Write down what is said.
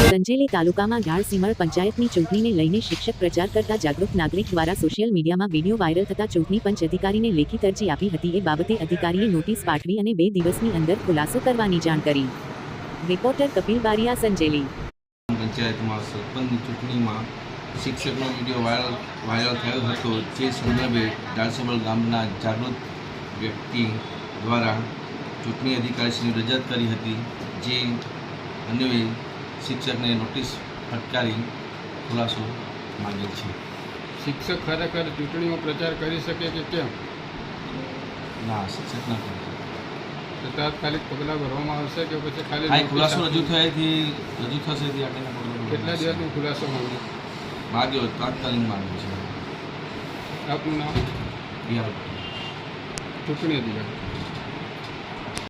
સંજેલી તાલુકામાં ગાળ સીમર પંચાયતની ચૂંટણીને લઈને શિક્ષક પ્રચાર કરતા જાગૃત નાગરિક દ્વારા સોશિયલ મીડિયામાં વીડિયો વાયરલ થતા ચૂંટણી પંચ અધિકારીને લેખિત અરજી આપી હતી. એ બાબતે અધિકારીએ નોટિસ પાઠવી અને બે દિવસની અંદર ખુલાસો કરવાની જાણ કરી. રિપોર્ટર કપિલ બારિયા, સંજેલી. પંચાયતમાં સરપંચની ચૂંટણીમાં શિક્ષકનો વીડિયો વાયરલ વાયરલ થયો હતો. જે સંદર્ભે ડાલસબલ ગામના જાગૃત વ્યક્તિ દ્વારા ચૂંટણી અધિકારીશ્રીની રજૂઆત કરી હતી. જે અન્વયે શિક્ષકને નોટિસ ફટકારી ખુલાસો માંગેલ છે. શિક્ષક ખરેખર ચૂંટણીમાં પ્રચાર કરી શકે કે કેમ? ના શિક્ષક ના કરી શકે. તાત્કાલિક પગલાં ભરવામાં આવશે કે પછી ખાલી ખુલાસો રજૂ થયાથી રજૂ થશે તે આગળના કેટલા દિવસનો ખુલાસો માંગે? માગ્યો તાત્કાલિક માંગ્યો છે. આપનું નામ? બિહાર ચૂંટણી અધિકારી.